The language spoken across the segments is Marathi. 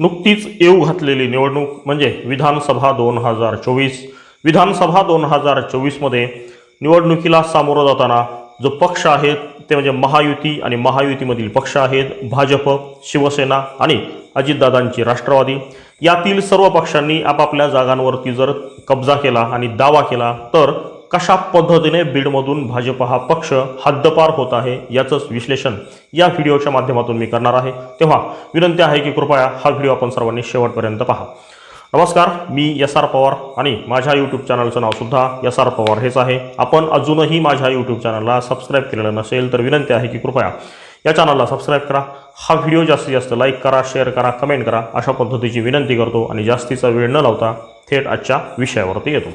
नुकतीच येऊ घातलेली निवडणूक म्हणजे विधानसभा दोन हजार चोवीस. विधानसभा दोन हजार चोवीसमध्ये निवडणुकीला सामोरं जाताना जो पक्ष आहेत ते म्हणजे महायुती आणि महायुतीमधील पक्ष आहेत भाजप शिवसेना आणि अजितदादांची राष्ट्रवादी. यातील सर्व पक्षांनी आपापल्या जागांवरती जर कब्जा केला आणि दावा केला तर कशा पद्धतीने बीडमधून भाजप हा पक्ष हद्दपार होत आहे याचंच विश्लेषण या व्हिडिओच्या माध्यमातून मी करणार आहे. तेव्हा विनंती आहे की कृपया हा व्हिडिओ आपण सर्वांनी शेवटपर्यंत पहा. नमस्कार मी एस आर पवार आणि माझ्या यूट्यूब चॅनलचं नावसुद्धा एस आर पवार हेच आहे. आपण अजूनही माझ्या यूट्यूब चॅनलला सबस्क्राईब केलेलं नसेल तर विनंती आहे की कृपया या चॅनलला सबस्क्राईब करा. हा व्हिडिओ जास्तीत जास्त लाईक करा शेअर करा कमेंट करा. अशा पद्धतीची विनंती करतो आणि जास्तीचा वेळ न लावता थेट आजच्या विषयावरती येतो.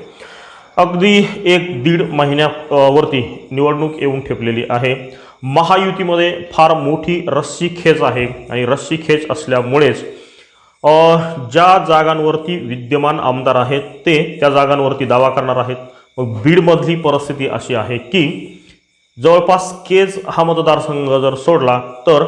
अगदी एक दीड महिन्यावरती निवडणूक येऊन ठेपलेली आहे. महायुतीमध्ये फार मोठी रस्सी खेच आहे आणि रस्सी खेच असल्यामुळेच ज्या जागांवरती विद्यमान आमदार आहेत ते त्या जागांवरती दावा करणार आहेत. मग बीडमधली परिस्थिती अशी आहे की जवळपास केज हा मतदारसंघ जर सोडला तर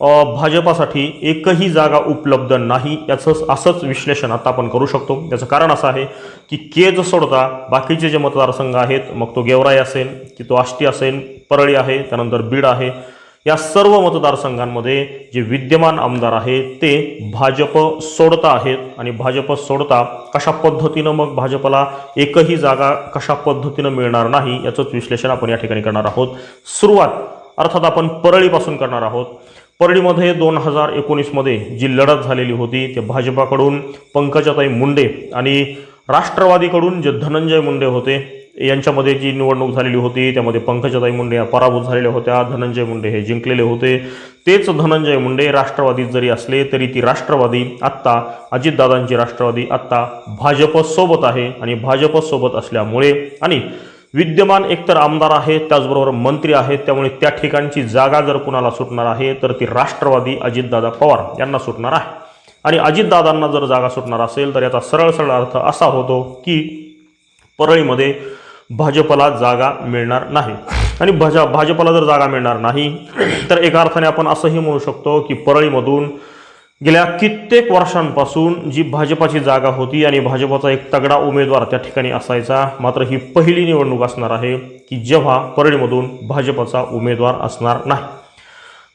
भाजपासाठी एकही जागा उपलब्ध नाही याचं असंच विश्लेषण आता आपण करू शकतो. याचं कारण असं आहे की केज सोडता बाकीचे जे मतदारसंघ आहेत मग तो गेवराई असेल की तो आष्टी असेल परळी आहे त्यानंतर बीड आहे या सर्व मतदारसंघांमध्ये जे विद्यमान आमदार आहेत ते भाजप सोडता आहेत आणि भाजप सोडता कशा पद्धतीनं मग भाजपला एकही जागा कशा पद्धतीनं मिळणार नाही याचंच विश्लेषण आपण या ठिकाणी करणार आहोत. सुरुवात अर्थात आपण परळीपासून करणार आहोत. परळीमध्ये दोन हजार एकोणीसमध्ये जी लढत झालेली होती ते भाजपाकडून पंकजाताई मुंडे आणि राष्ट्रवादीकडून जे धनंजय मुंडे होते यांच्यामध्ये जी निवडणूक झालेली होती त्यामध्ये पंकजाताई मुंडे या पराभूत झालेल्या होत्या धनंजय मुंडे हे जिंकलेले होते. तेच धनंजय मुंडे राष्ट्रवादीत जरी असले तरी ती राष्ट्रवादी आत्ता अजितदादांची राष्ट्रवादी आत्ता भाजपसोबत आहे आणि भाजपसोबत असल्यामुळे आणि विद्यमान एकतर आमदार आहेत त्याचबरोबर मंत्री आहेत त्यामुळे त्या ठिकाणची जागा जर कुणाला सुटणार आहे तर ती राष्ट्रवादी अजितदादा पवार यांना सुटणार आहे. आणि अजितदादांना जर जागा सुटणार असेल तर याचा सरळ सरळ अर्थ असा होतो की परळीमध्ये भाजपला जागा मिळणार नाही. आणि भाजा भाजपला जर जागा मिळणार नाही तर एका अर्थाने आपण असंही म्हणू शकतो की परळीमधून गेल्या कित्येक वर्षांपासून जी भाजपाची जागा होती आणि भाजपाचा एक तगडा उमेदवार त्या ठिकाणी असायचा मात्र ही पहिली निवडणूक असणार आहे की जेव्हा परळीमधून भाजपचा उमेदवार असणार नाही.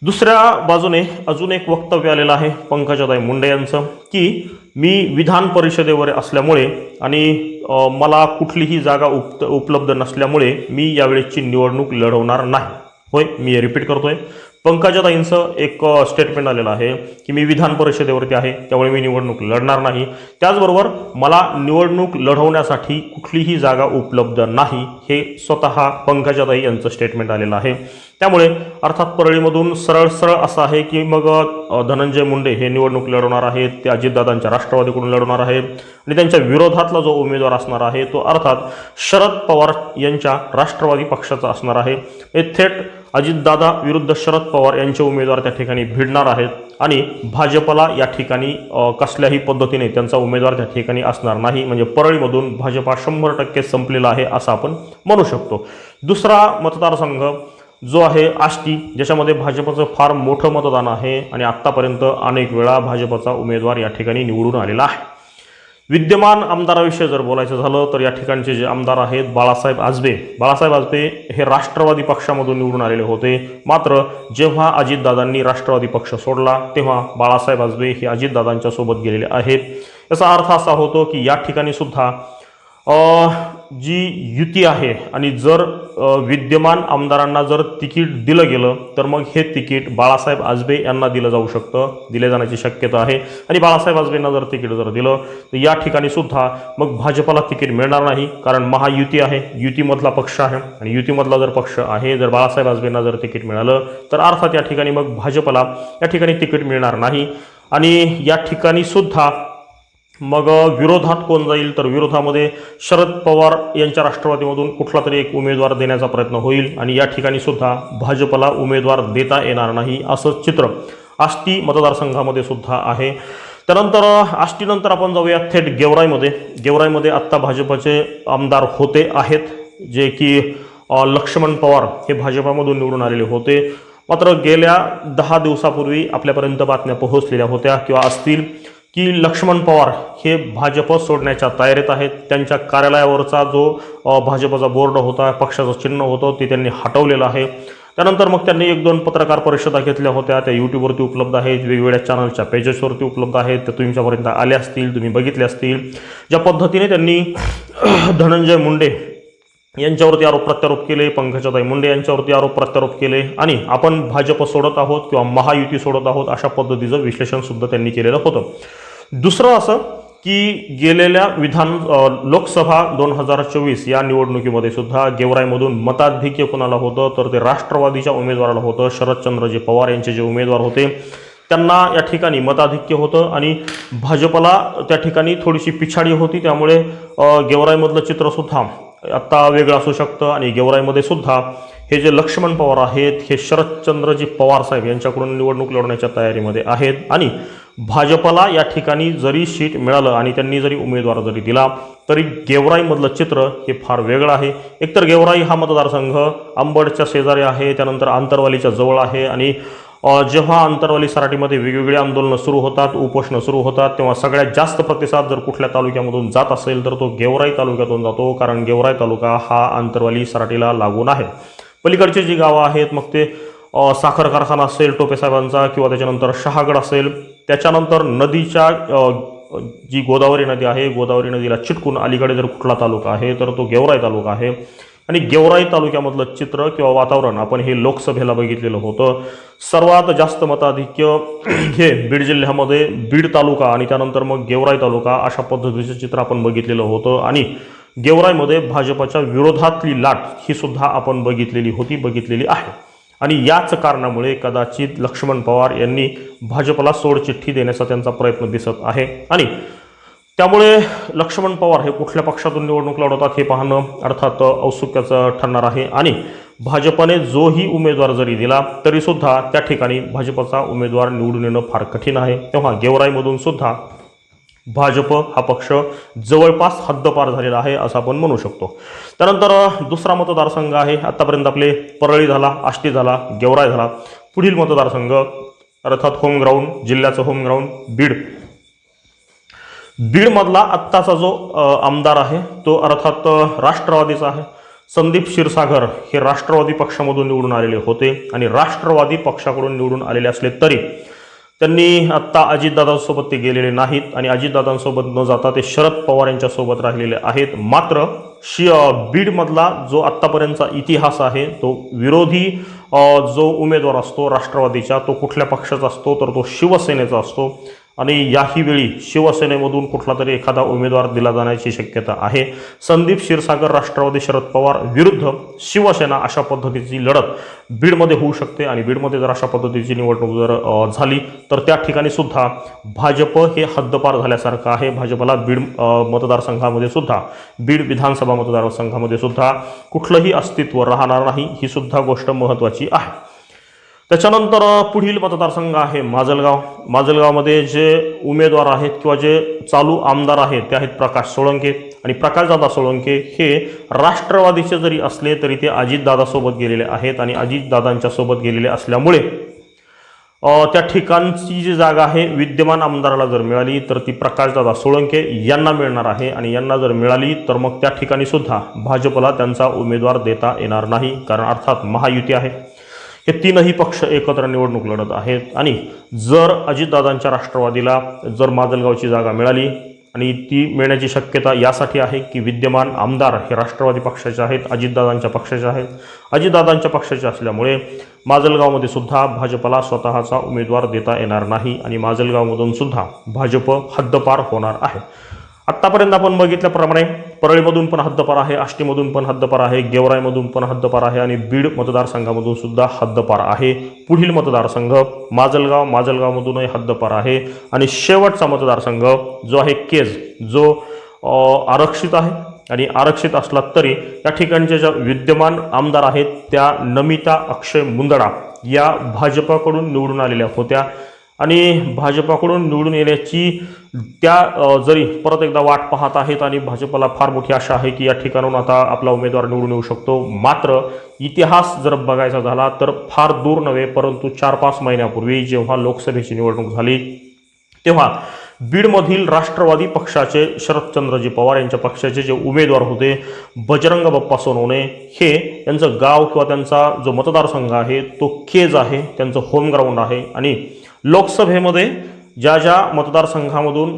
दुसऱ्या बाजूने अजून एक वक्तव्य आलेलं आहे पंकजाताई मुंडे यांचं की मी विधान परिषदेवर असल्यामुळे आणि मला कुठलीही जागा उप उपलब्ध नसल्यामुळे मी यावेळेची निवडणूक लढवणार नाही. होय मी रिपीट करतोय. पंकजाताईंचं एक स्टेटमेंट आलेलं आहे की मी विधान परिषदेवरती आहे त्यामुळे मी निवडणूक लढणार नाही. त्याचबरोबर मला निवडणूक लढवण्यासाठी कुठलीही जागा उपलब्ध नाही हे स्वतः पंकजाताई यांचं स्टेटमेंट आलेलं आहे. त्यामुळे अर्थात परळीमधून सरळ सरळ असं आहे की मग धनंजय मुंडे हे निवडणूक लढवणार आहेत ते अजितदादांच्या राष्ट्रवादीकडून लढवणार आहेत आणि त्यांच्या विरोधातला जो उमेदवार असणार आहे तो अर्थात शरद पवार यांच्या राष्ट्रवादी पक्षाचा असणार आहे. हे थेट अजितदादा विरुद्ध शरद पवार यांचे उमेदवार त्या ठिकाणी भिडणार आहेत आणि भाजपला या ठिकाणी कसल्याही पद्धतीने त्यांचा उमेदवार त्या ठिकाणी असणार नाही. म्हणजे परळीमधून भाजपा शंभर टक्के संपलेला आहे असं आपण म्हणू शकतो. दुसरा मतदारसंघ जो आहे आष्टी ज्याच्यामध्ये भाजपचं फार मोठं मतदान आहे आणि आत्तापर्यंत अनेक वेळा भाजपचा उमेदवार या ठिकाणी निवडून आलेला आहे. विद्यमान आमदाराविषयी जर बोलायचं झालं तर या ठिकाणचे जे आमदार आहेत बाळासाहेब आजबे. बाळासाहेब आजबे हे राष्ट्रवादी पक्षामधून निवडून आलेले होते. मात्र जेव्हा अजितदादांनी राष्ट्रवादी पक्ष सोडला तेव्हा बाळासाहेब आजबे हे अजितदादांच्या सोबत गेलेले आहेत. याचा अर्थ असा होतो की या ठिकाणी सुद्धा जी युती आहे आणि जर विद्यमान आमदारांना जर तिकीट दिलं गेलं तर मग हे तिकीट बाळासाहेब आजबे यांना दिलं जाऊ शकतं दिले जाण्याची शक्यता आहे. आणि बाळासाहेब आजबेंना जर तिकीट जर दिलं तर या ठिकाणी सुद्धा मग भाजपला तिकीट मिळणार नाही कारण महायुती आहे. युतीमधला पक्ष आहे आणि युतीमधला जर पक्ष आहे जर बाळासाहेब आजबेंना जर तिकीट मिळालं तर अर्थात या ठिकाणी मग भाजपला या ठिकाणी तिकीट मिळणार नाही. आणि या ठिकाणी सुद्धा मग विरोधात कोण जाईल? तर विरोधामध्ये शरद पवार यांच्या राष्ट्रवादीमधून कुठला तरी एक उमेदवार देण्याचा प्रयत्न होईल आणि या ठिकाणी सुद्धा भाजपला उमेदवार देता येणार नाही असं चित्र आष्टी मतदारसंघामध्ये सुद्धा आहे. त्यानंतर आष्टीनंतर आपण जाऊया थेट गेवराईमध्ये. गेवराईमध्ये आत्ता भाजपचे आमदार होते आहेत जे की लक्ष्मण पवार हे भाजपामधून निवडून आलेले होते. मात्र गेल्या दहा दिवसापूर्वी आपल्यापर्यंत बातम्या पोहोचलेल्या होत्या किंवा असतील. की लक्ष्मण पवार हे भाजप सोडण्याच्या तयारीत आहेत. त्यांच्या कार्यालयावरचा जो भाजपचा बोर्ड होता पक्षाचं चिन्ह होतं ते त्यांनी हटवलेलं आहे. त्यानंतर मग त्यांनी एक दोन पत्रकार परिषदा घेतल्या होत्या. त्या यूट्यूबवरती उपलब्ध आहेत. वेगवेगळ्या चॅनलच्या पेजेसवरती उपलब्ध आहेत. त्या तुमच्यापर्यंत आल्या असतील तुम्ही बघितले असतील. ज्या पद्धतीने त्यांनी धनंजय मुंडे यांच्यावरती आरोप प्रत्यारोप केले पंकजाताई मुंडे यांच्यावरती आरोप प्रत्यारोप केले आणि आपण भाजप सोडत आहोत किंवा महायुती सोडत आहोत अशा पद्धतीचं विश्लेषणसुद्धा त्यांनी केलेलं होतं. दुसरं असं की गेलेल्या विधान लोकसभा दोन हजार चोवीस या निवडणुकीमध्ये सुद्धा गेवराईमधून मताधिक्य कोणाला होतं? तर ते राष्ट्रवादीच्या उमेदवाराला होतं. शरदचंद्रजी पवार यांचे जे उमेदवार होते त्यांना या ठिकाणी मताधिक्य होतं आणि भाजपला त्या ठिकाणी थोडीशी पिछाडी होती. त्यामुळे गेवराईमधलं चित्रसुद्धा आत्ता वेगळं असू शकतं आणि गेवराईमध्ये सुद्धा हे जे लक्ष्मण पवार आहेत हे शरदचंद्रजी पवार साहेब यांच्याकडून निवडणूक लढण्याच्या तयारीमध्ये आहेत. आणि भाजपला या ठिकाणी जरी सीट मिळालं आणि त्यांनी जरी उमेदवार जरी दिला तरी गेवराईमधलं चित्र हे फार वेगळं आहे. एकतर गेवराई हा मतदारसंघ अंबडच्या शेजारी आहे त्यानंतर आंतरवालीच्या जवळ आहे आणि जेव्हा अंतरवाली सराटीमध्ये वेगवेगळी आंदोलनं सुरू होतात उपोषणं सुरू होतात तेव्हा सगळ्यात जास्त प्रतिसाद जर कुठल्या तालुक्यामधून जात असेल तर तो गेवराई तालुक्यातून जातो कारण गेवराई तालुका हा आंतरवाली सराटीला लागून आहे. पलीकडची जी गावं आहेत मग ते साखर कारखाना असेल टोपेसाहेबांचा किंवा त्याच्यानंतर शहागड असेल त्याच्यानंतर नदीच्या जी गोदावरी नदी आहे गोदावरी नदीला चिटकून अलीकडे जर कुठला तालुका आहे तर तो गेवराई तालुका आहे. आणि गेवराई तालुक्यामधलं चित्र किंवा वातावरण आपण हे लोकसभेला बघितलेलं होतं. सर्वात जास्त मताधिक्य हे बीड जिल्ह्यामध्ये बीड तालुका आणि त्यानंतर मग गेवराई तालुका अशा पद्धतीचं चित्र आपण बघितलेलं होतं. आणि गेवराईमध्ये भाजपच्या विरोधातली लाट ही सुद्धा आपण बघितलेली होती बघितलेली आहे. आणि याच कारणामुळे कदाचित लक्ष्मण पवार यांनी भाजपला सोडचिठ्ठी देण्याचा त्यांचा प्रयत्न दिसत आहे. आणि त्यामुळे लक्ष्मण पवार हे कुठल्या पक्षातून निवडणूक लढवतात हे पाहणं अर्थात औत्सुक्याचं ठरणार आहे. आणि भाजपने जोही उमेदवार जरी दिला तरीसुद्धा त्या ठिकाणी भाजपचा उमेदवार निवडून येणं फार कठीण आहे. तेव्हा गेवराईमधून सुद्धा भाजप हा पक्ष जवळपास हद्दपार झालेला आहे असं आपण म्हणू शकतो. त्यानंतर दुसरा मतदारसंघ आहे. आत्तापर्यंत आपले परळी झाला आष्टी झाला गेवराय झाला. पुढील मतदारसंघ अर्थात होम ग्राउंड जिल्ह्याचं होम ग्राउंड बीड. बीडमधला आत्ताचा जो आमदार आहे तो अर्थात राष्ट्रवादीचा आहे. संदीप क्षीरसागर हे राष्ट्रवादी पक्षामधून निवडून आलेले होते आणि राष्ट्रवादी पक्षाकडून निवडून आलेले असले तरी त्यांनी आत्ता अजितदादांसोबत ते गेलेले नाहीत आणि अजितदादांसोबत न जाता ते शरद पवार यांच्यासोबत राहिलेले आहेत. मात्र शि बीडमधला जो आत्तापर्यंतचा इतिहास आहे तो विरोधी जो उमेदवार असतो राष्ट्रवादीचा तो कुठल्या पक्षाचा असतो तर तो शिवसेनेचा असतो. आणि याही वेळी शिवसेनेमधून कुठला तरी एखादा उमेदवार दिला जाण्याची शक्यता आहे. संदीप क्षीरसागर राष्ट्रवादी शरद पवार विरुद्ध शिवसेना अशा पद्धतीची लढत बीडमध्ये होऊ शकते आणि बीडमध्ये जर अशा पद्धतीची निवडणूक जर झाली तर त्या ठिकाणी सुद्धा भाजप हे हद्दपार झाल्यासारखं आहे. भाजपला बीड मतदारसंघामध्ये सुद्धा बीड विधानसभा मतदारसंघामध्ये सुद्धा कुठलंही अस्तित्व राहणार नाही ही सुद्धा गोष्ट महत्त्वाची आहे. त्याच्यानंतर पुढील मतदारसंघ आहे माजलगाव. माजलगावमध्ये जे उमेदवार आहेत किंवा जे चालू आमदार आहेत ते आहेत प्रकाश सोळंके आणि प्रकाशदादा सोळंके. हे राष्ट्रवादीचे जरी असले तरी ते अजितदादासोबत गेलेले आहेत आणि अजितदादांच्या सोबत गेलेले असल्यामुळे त्या ठिकाणची जी जागा आहे विद्यमान आमदाराला जर मिळाली तर ती प्रकाशदादा सोळंके यांना मिळणार आहे. आणि यांना जर मिळाली तर मग त्या ठिकाणी सुद्धा भाजपला त्यांचा उमेदवार देता येणार नाही कारण अर्थात महायुती आहे. हे तीनही पक्ष एकत्र निवडणूक लढत आहेत. आणि जर अजितदादांच्या राष्ट्रवादीला जर माजलगावची जागा मिळाली आणि ती मिळण्याची शक्यता यासाठी आहे की विद्यमान आमदार हे राष्ट्रवादी पक्षाचे आहेत अजितदादांच्या पक्षाचे आहेत. अजितदादांच्या पक्षाचे असल्यामुळे माजलगावमध्ये सुद्धा भाजपला स्वतःचा उमेदवार देता येणार नाही आणि माजलगावमधून सुद्धा भाजप हद्दपार होणार आहे. आत्तापर्यंत आपण बघितल्याप्रमाणे परळीमधून पण हद्दपार आहे आष्टीमधून पण हद्दपार आहे गेवराईमधून पण हद्दपार आहे आणि बीड मतदारसंघामधून सुद्धा हद्दपार आहे. पुढील मतदारसंघ माजलगाव माजलगावमधूनही हद्दपार आहे आणि शेवटचा मतदारसंघ जो आहे केज जो आरक्षित आहे आणि आरक्षित असला तरी या ठिकाणच्या ज्या विद्यमान आमदार आहेत त्या नमिता अक्षय मुंदडा या भाजपाकडून निवडून आलेल्या होत्या. आणि भाजपाकडून निवडून येण्याची त्या जरी परत एकदा वाट पाहत आहेत आणि भाजपला फार मोठी आशा आहे की या ठिकाणून आता आपला उमेदवार निवडून येऊ शकतो. मात्र इतिहास जर बघायचा झाला तर फार दूर नव्हे परंतु चार पाच महिन्यापूर्वी जेव्हा लोकसभेची निवडणूक झाली तेव्हा बीडमधील राष्ट्रवादी पक्षाचे शरदचंद्रजी पवार यांच्या पक्षाचे जे उमेदवार होते बजरंग बाप्पा सोनवणे हे यांचं गाव किंवा त्यांचा जो मतदारसंघ आहे तो केज आहे त्यांचं होमग्राऊंड आहे आणि लोकसभेमध्ये ज्या ज्या मतदारसंघामधून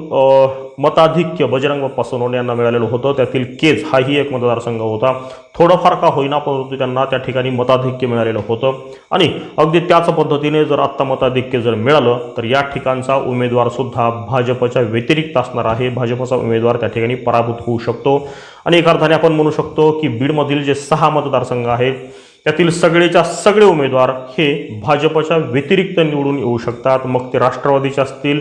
मताधिक्य बजरंग बाप्पा सोनवणे यांना मिळालेलं होतं त्यातील केज हाही एक मतदारसंघ होता. थोडंफार का होईना परंतु त्यांना त्या ठिकाणी मताधिक्य मिळालेलं होतं. आणि अगदी त्याच पद्धतीने जर आत्ता मताधिक्य जर मिळालं तर या ठिकाणचा उमेदवारसुद्धा भाजपच्या व्यतिरिक्त असणार आहे. भाजपचा उमेदवार त्या ठिकाणी पराभूत होऊ शकतो. आणि एका अर्थाने आपण म्हणू शकतो की बीडमधील जे सहा मतदारसंघ आहेत त्यातील सगळेच्या सगळे उमेदवार हे भाजपच्या व्यतिरिक्त निवडून येऊ शकतात. मग ते राष्ट्रवादीचे असतील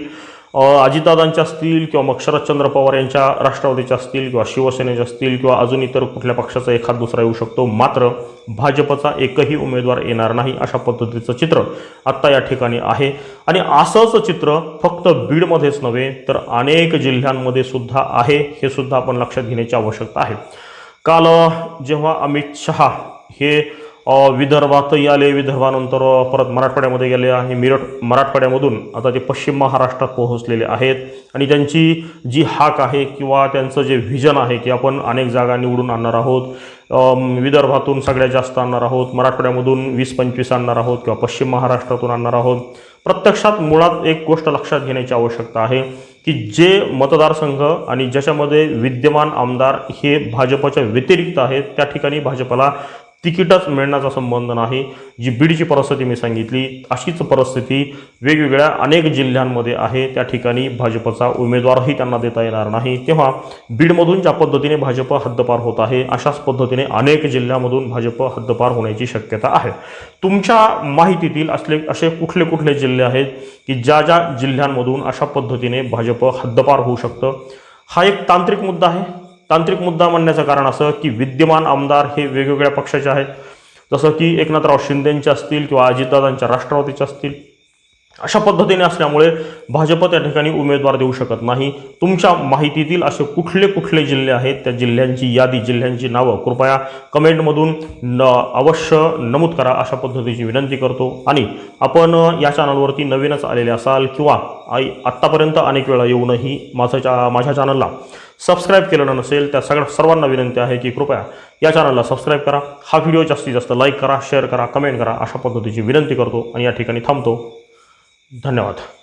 अ, अजितदादांचे असतील किंवा मग शरदचंद्र पवार यांच्या राष्ट्रवादीचे असतील किंवा शिवसेनेचे असतील किंवा अजून इतर कुठल्या पक्षाचा एखाद दुसरा येऊ शकतो. मात्र भाजपचा एकही उमेदवार येणार नाही अशा पद्धतीचं चित्र आत्ता या ठिकाणी आहे. आणि असंच चित्र फक्त बीडमध्येच नव्हे तर अनेक जिल्ह्यांमध्ये सुद्धा आहे. हे सुद्धा आपण लक्षात घेण्याची आवश्यकता आहे. काल जेव्हा अमित शहा हे विदर्भातही आले विदर्भानंतर परत मराठवाड्यामध्ये गेले आणि मिरठ मराठवाड्यामधून आता ते पश्चिम महाराष्ट्रात पोहोचलेले आहेत आणि त्यांची जी हाक आहे किंवा त्यांचं जे व्हिजन आहे की आपण अनेक जागा निवडून आणणार आहोत विदर्भातून सगळ्यात जास्त आणणार आहोत मराठवाड्यामधून वीस पंचवीस आणणार आहोत किंवा पश्चिम महाराष्ट्रातून आणणार आहोत प्रत्यक्षात मुळात एक गोष्ट लक्षात घेण्याची आवश्यकता आहे की जे मतदारसंघ आणि ज्याच्यामध्ये विद्यमान आमदार हे भाजपच्या व्यतिरिक्त आहेत त्या ठिकाणी भाजपला तिकीटच मिळण्याचा संबंध नाही जी बीडची परिस्थिती मी सांगितली अशीच परिस्थिती वेगवेगळ्या अनेक जिल्ह्यांमध्ये आहे. त्या ठिकाणी भाजपचा उमेदवारही त्यांना देता येणार नाही. तेव्हा बीडमधून ज्या पद्धतीने भाजप हद्दपार होत आहे अशाच पद्धतीने अनेक जिल्ह्यामधून भाजप हद्दपार होण्याची शक्यता आहे. तुमच्या माहितीतील असले असे कुठले कुठले जिल्हे आहेत की ज्या ज्या जिल्ह्यांमधून अशा पद्धतीने भाजप हद्दपार होऊ शकतं? हा एक तांत्रिक मुद्दा आहे. तांत्रिक मुद्दा म्हणण्याचं कारण असं की विद्यमान आमदार हे वेगवेगळ्या पक्षाचे आहेत. जसं की एकनाथराव शिंदेंचे असतील किंवा अजितदादांच्या राष्ट्रवादीचे असतील. अशा पद्धतीने असल्यामुळे भाजप त्या ठिकाणी उमेदवार देऊ शकत नाही. तुमच्या माहितीतील असे कुठले कुठले जिल्हे आहेत? त्या जिल्ह्यांची यादी जिल्ह्यांची नावं कृपया कमेंटमधून न अवश्य नमूद करा. अशा पद्धतीची विनंती करतो. आणि आपण या चॅनलवरती नवीनच आलेले असाल किंवा आई आत्तापर्यंत अनेक वेळा येऊनही माझं चा माझ्या चॅनलला सबस्क्राईब केलेलं नसेल त्या सगळ्या सर्वांना विनंती आहे की कृपया या चॅनलला सबस्क्राईब करा. हा व्हिडिओ जास्तीत जास्त लाईक करा शेअर करा कमेंट करा. अशा पद्धतीची विनंती करतो. आणि या ठिकाणी थांबतो. धन्यवाद.